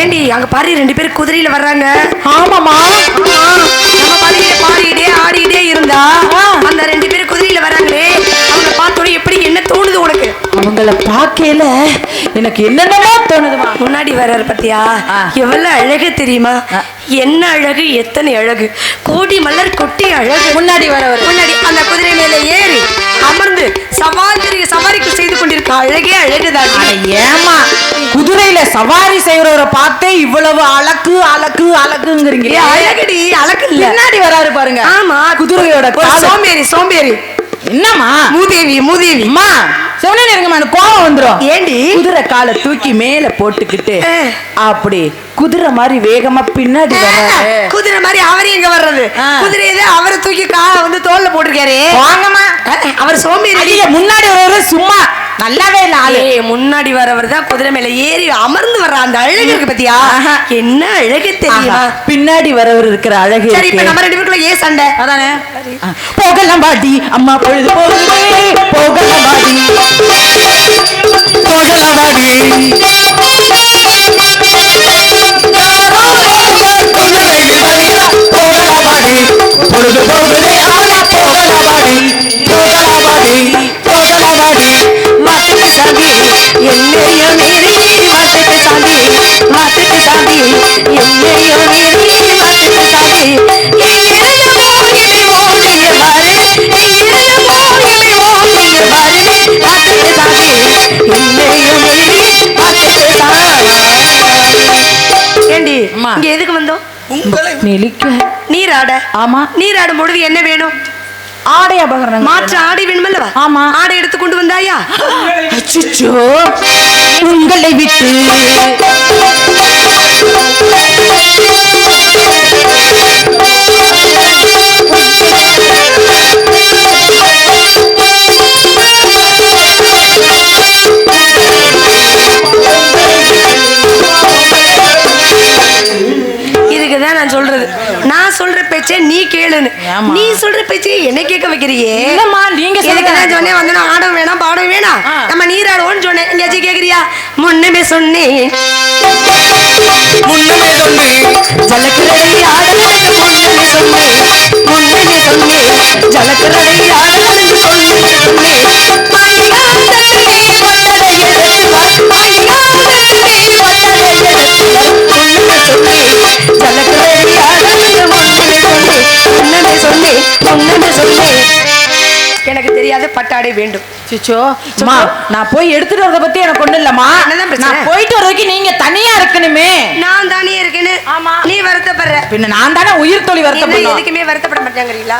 ஏண்டி அங்க பாரு ரெண்டு பேரும் குதிரையில வர்றாங்க. அவங்கள பார்க்கையில எனக்கு என்னென்னமோ தோணுதுமா. முன்னாடி வர்றாரு பத்தியா. எவ்வளவு அழகு தெரியுமா. என்ன அழகு எத்தனை அழகு. கோடி மலர் கொட்டி அழகு. முன்னாடி வரவர். முன்னாடி அந்த குதிரை மேல ஏறி அமர்ந்து சவாரி சவாரிக்கு செய்து கொண்டிருக்க அழகே அழகுதான். ஏமா குதிரையில சவாரி செய்யறவரை பார்த்தே இவ்வளவு அழகு அழகு அழகுங்கிறீங்க. அழகுடி அழகு பின்னாடி வராரு பாருங்க. ஆமா. குதிரையோட. சோம்பேறி சோம்பேறி. என்னம்மா? மூதேவி மூதேவி. சொன்னேன் இருங்கம்மா கோவம் வந்துரும். ஏண்டி? குதிரை காலை தூக்கி மேல போட்டுக்கிட்டு. அப்படி குதிரை மாதிரி வேகமா பின்னாடி குதிரை மாதிரி அவரு எங்க வர்றது. குதிரை அவரை தூக்கி கா வந்து தோல்ல போட்டிருக்காரு. வாங்கம்மா. அவர் சோம்பேறி முன்னாடி வரவரு சும்மா நல்லாவே ஏய், முன்னாடி வரவர் தான் குதிரை மேல ஏறி அமர்ந்து வர்ற அந்த அழகு இருக்கு பாத்தியா. என்ன அழகு தெரியுமா? பின்னாடி வரவர் இருக்கிற அழகு சரி இப்ப. நம்ம ரெண்டு பேருக்குள்ள ஏன் சண்டை? அதானே? போகலாம் பாடி அம்மா பொழுது போகலாம் பாடி போகலாம் பாடி நீராடும் பொழுது என்ன வேணும்? ஆடை அபகரணம் மாற்று ஆடை வேணுமல்லவா? ஆமா. ஆடை எடுத்து கொண்டு வந்தாயா? அச்சச்சோ. உங்களை விட்டு. இதுக்குதான் பேச்சை நீ கேளுன்னு? நீ சொல்ற பேச்சை என்ன கேட்க வைக்கிறியே? இல்லம்மா, நீங்க. நான் சொன்னேன்? வந்து நான் ஆடம் வேணாம் பாடம் வேணாம். நம்ம நீராடுவோம்னு சொன்னேன். எங்கேயாச்சும் கேக்குறியா? முன்னமே சொன்னேன். முன்னமே சொன்னேன். ஜலக்கிறதை ஆடலுக்கு முன்னமே சொன்னேன். முன்னமே சொன்னேன். ஜலக்கிறதை முன்னமே சொன்னேன். பட்டாடை வேண்டும். சிச்சோ அம்மா நான் போய் எடுத்துட்டு வரத பத்தி எனக்கு ஒண்ணு இல்லம்மா? நான் போயிட்டு வர வரைக்கும் நீங்க தனியா இருக்கணுமே. நான் தானே இருக்கேன்னு. ஆமா. நீ வருத்தப்படுற. பின்ன நான் தானே உயிர் தொழில் என்ன வருத்தப்படணும். எதுக்குமே வருத்தப்பட மாட்டாங்கறீங்களா?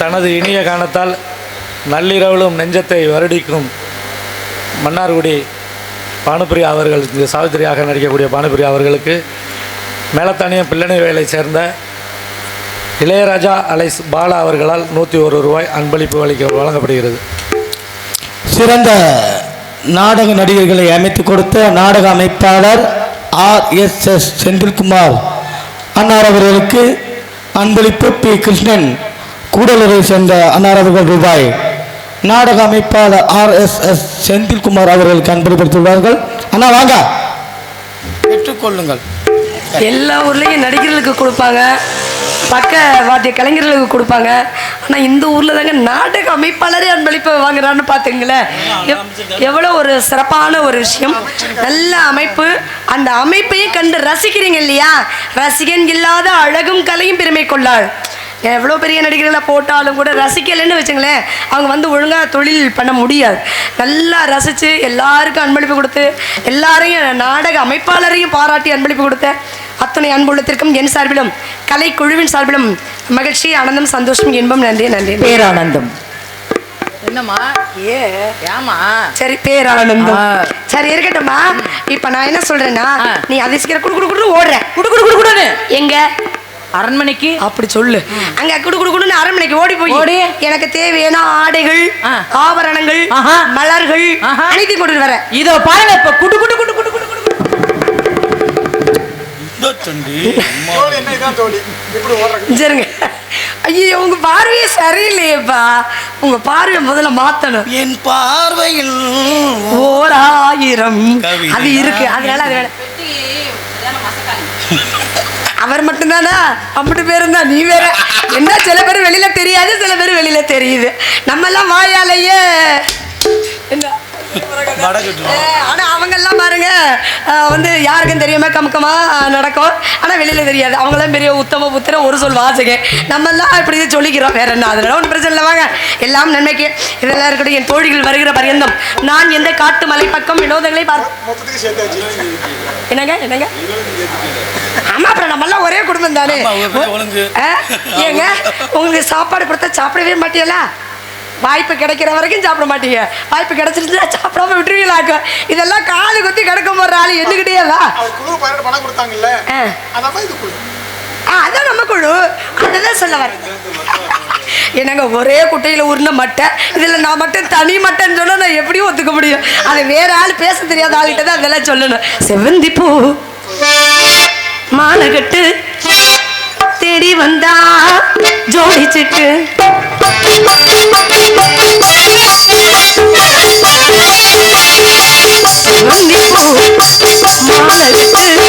தனது இனிய காரணத்தால் நள்ளிரவிலும் நெஞ்சத்தை வருடிக்கும் மன்னார்குடி பானுப்பிரியா அவர்கள் சாவித்திரியாக நடிக்கக்கூடிய பானுப்பிரியா அவர்களுக்கு மேலத்தானியம் பிள்ளனை வேலை சேர்ந்த இளையராஜா அலைஸ் பாலா அவர்களால் நூற்றி ஒரு ரூபாய் அன்பளிப்பு அளிக்க வழங்கப்படுகிறது. சிறந்த நாடக நடிகர்களை அமைத்து கொடுத்த நாடக அமைப்பாளர் ஆர் எஸ் எஸ் செந்தில்குமார் அன்னார் அவர்களுக்கு அன்பளிப்பு பி. கிருஷ்ணன். கூடலூரை சேர்ந்த அன்னார் அவர்கள் ரூபாய். நாடக அமைப்பாளர் ஆர் எஸ் எஸ் செந்தில்குமார் அவர்களுக்கு அன்பளிப்படுத்தியுள்ளார்கள் அண்ணா வாங்க. பெற்றுக்கொள்ளுங்கள். எல்லா ஊர்லயும் நடிகர்களுக்கு கொடுப்பாங்க. பக்க வாத்திய கலைஞர்களுக்கு கொடுப்பாங்க. ஆனால் இந்த ஊரில் தாங்க நாடக அமைப்பாளரே அன்பளிப்பு வாங்குறான்னு பாத்துங்களேன் எவ்- ஒரு சிறப்பான ஒரு விஷயம். நல்ல அமைப்பு. அந்த அமைப்பையும் கண்டு ரசிக்கிறீங்க இல்லையா? ரசிகன் இல்லாத அழகும் கலையும் பெருமை கொள்ளாள். எவ்வளோ பெரிய நடிகர்களை போட்டாலும் கூட ரசிக்கலைன்னு வச்சுங்களேன் அவங்க வந்து ஒழுங்காக தொழில் பண்ண முடியாது. நல்லா ரசித்து எல்லாருக்கும் அன்பளிப்பு கொடுத்து எல்லாரையும் நாடக அமைப்பாளரையும் பாராட்டி அன்பளிப்பு கொடுத்தேன். அத்தனை அன்புள்ளத்திற்கும் என் சார்பிலும் கலை குழுவின் சார்பிலும் மகிழ்ச்சி ஆனந்தம் சந்தோஷம் இன்பம் நன்றி நன்றி பேரானந்தம் என்னம்மா ஏ ஏமா சரி பேரானந்தம் ஆ. சரி இருக்கட்டும்மா இப்ப நான் என்ன சொல்றேன்னா. நீ அதிசீக்கிரம் குடு குடு குடு ஓடுற குடு குடு குடு குடுன்னு எங்க அரண்மனைக்கு அப்படி சொல்லு அங்க குடு குடு குடுன்னு அரண்மனைக்கு ஓடி போய் ஓடி. எனக்கு தேவையான ஆடைகள். ஆபரணங்கள் ஆஹா. மலர்கள் ஆஹா. அனைத்தையும் கொண்டு வர இதோ பாருங்க இப்ப குடு குடு குடு. சரிங்க ஐயோ உங்க பார்வையே சரியில்லையேப்பா. உங்க பார்வையை முதல்ல மாத்தணும். என் பார்வையில் ஓர் ஆயிரம். அது இருக்கு. அதனால அது வேணாம். அவர் மட்டும்தானா? அப்படி பேரும் தான் நீ வேற. என்ன சில பேர் வெளியில தெரியாது சில பேர் வெளியில தெரியுது. நம்ம எல்லாம் வாயாலேயே. என்ன? வடகட்டு அஹ் ஆனா அவங்க எல்லாம் பாருங்க வந்து யாருக்கும் தெரியாம கமுக்கமா நடக்கும். ஆனா வெளியில தெரியாது. அவங்க எல்லாம் பெரிய உத்தம புத்திர ஒரு சொல் வாசக. நம்ம எல்லாம் இப்படி சொல்லிக்கிறோம். வேற என்ன அதனால ஒன்றும் பிரச்சனை இல்லை. வாங்க. எல்லாம் நன்மைக்கு. இதெல்லாம் இருக்கட்டும். என் தோழிகள் வருகிற பரியந்தம். நான் எந்த காட்டு மலை பக்கம் வினோதங்களை பார்த்து என்னங்க என்னங்க? ஆமா அப்புறம் நம்ம எல்லாம் ஒரே குடும்பம். தானே ஏங்க உங்களுக்கு சாப்பாடு கொடுத்தா சாப்பிடவே மாட்டீங்களா வாய்ப்பு கிடைக்கிற வரைக்கும் சாப்பிட மாட்டீங்க. வாய்ப்பு கிடைச்சிருந்தா சாப்பிடாம விட்டுருவீங்களாக்கும் இதெல்லாம் காலு குத்தி கிடக்க போற ஆளு என்கிட்டயே வா. பணம் கொடுத்தாங்கல்ல? அதான் நம்ம குழு. அதுதான் சொல்ல வரேன். என்னங்க ஒரே குட்டையில உருண்ட மட்டை? இதுல நான் மட்டும் தனி மட்டைன்னு சொன்னா நான் எப்படியும் ஒத்துக்க முடியும். அது வேற ஆள் பேச தெரியாத ஆள்கிட்ட தான் அதெல்லாம் சொல்லணும். செவ்வந்தி பூ மானகட்டு தேடி வந்தா ஜோடிச்சிட்டு மாலை விட்டு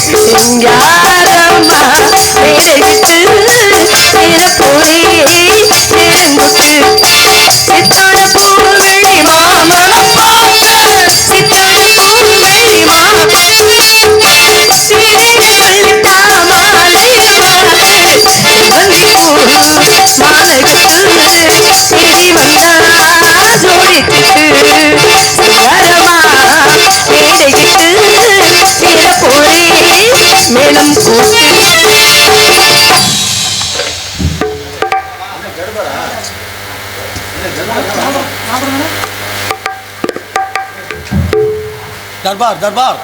ஜோடிச்சிட்டு மேளம் கூட்டு தர்பார் தர்பார்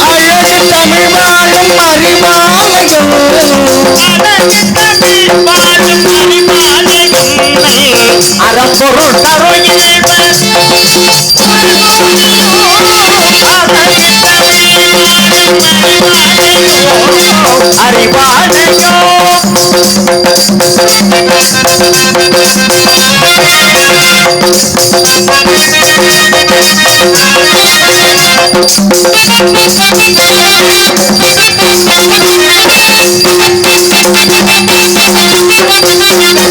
அழகு தமிழ் வாழும் அறிவாலயம். அறப்பொருள் தரும் அறிவாலயம் உழவர் மனமோடு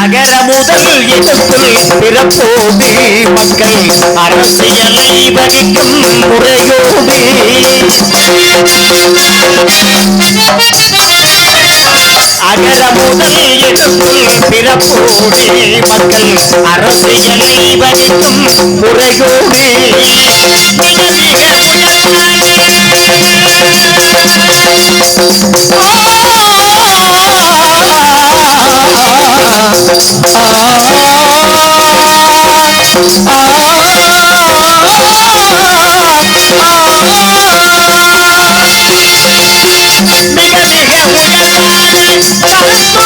அகர முதல் இடத்தில் பிறப்போது மக்கள் அரசியலை வகிக்கும் முறையோடு அகர முதல் எழுத்துள் பிறப்போடு மக்கள் அரசியலை வகிக்கும் முறையோடு மிக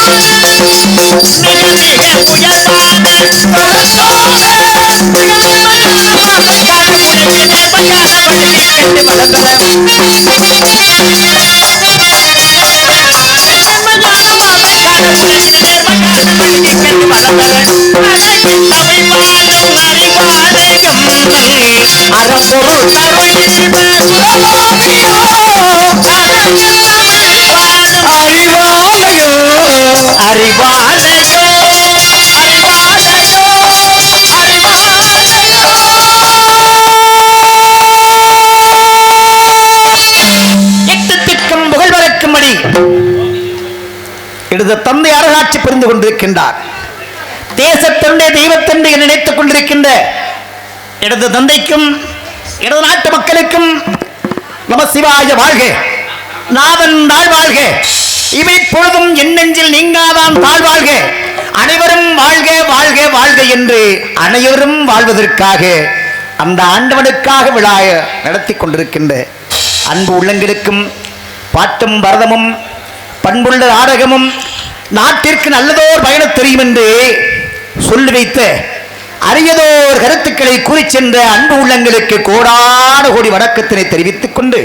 கருத்தோடு மிக மிக உயர்வான அறப்பொருள் அறிவாலயம் அறிவாலயம் எட்டு திக்கும் புகழ்வதற்கும்படி எனது தந்தை அரசாட்சி புரிந்து கொண்டிருக்கின்றார். தேசத்தந்தை தெய்வத்தண்டு என நினைத்துக் கொண்டிருக்கின்ற இடது தந்தைக்கும் இடது நாட்டு மக்களுக்கும் நம சிவாய வாழ்க. நாதன் தாழ்வாழ்க இவை பொழுதும் என் நெஞ்சில் நீங்காதான் தாழ்வாழ்க அனைவரும் வாழ்க வாழ்க வாழ்க என்று அனைவரும் வாழ்வதற்காக அந்த ஆண்டவனுக்காக விழா நடத்தி கொண்டிருக்கின்ற அன்பு உள்ளங்களுக்கும் பாட்டும் பரதமும் பண்புள்ள நாடகமும் நாட்டிற்கு நல்லதோர் பயணம் தெரியும் என்று சொல்லி வைத்த அரியதோர் கருத்துக்களை கூறி சென்ற அன்பு உள்ளங்களுக்கு கோடான கோடி வணக்கத்தினை தெரிவித்துக் கொண்டு.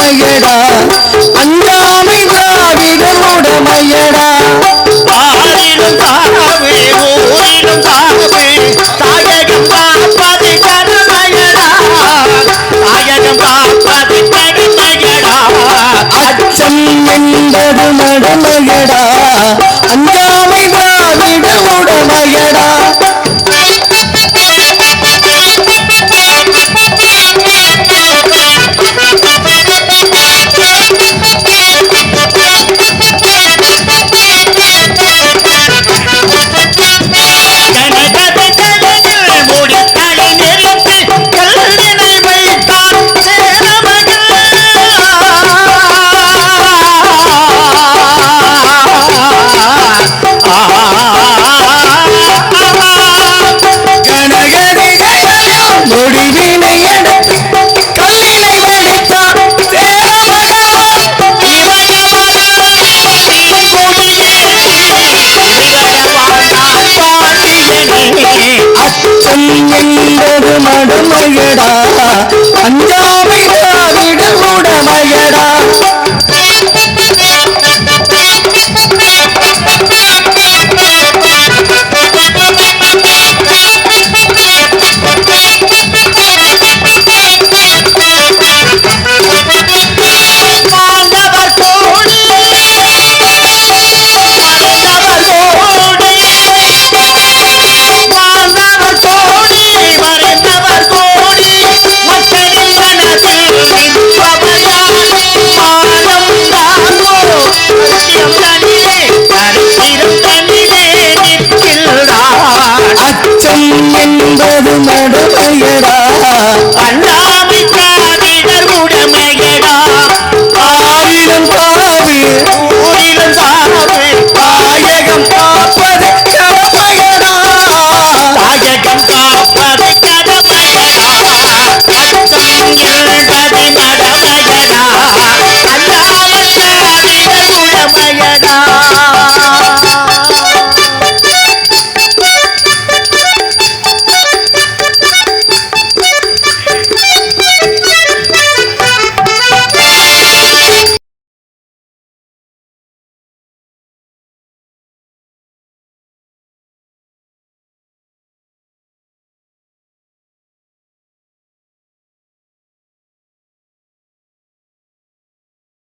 மயடா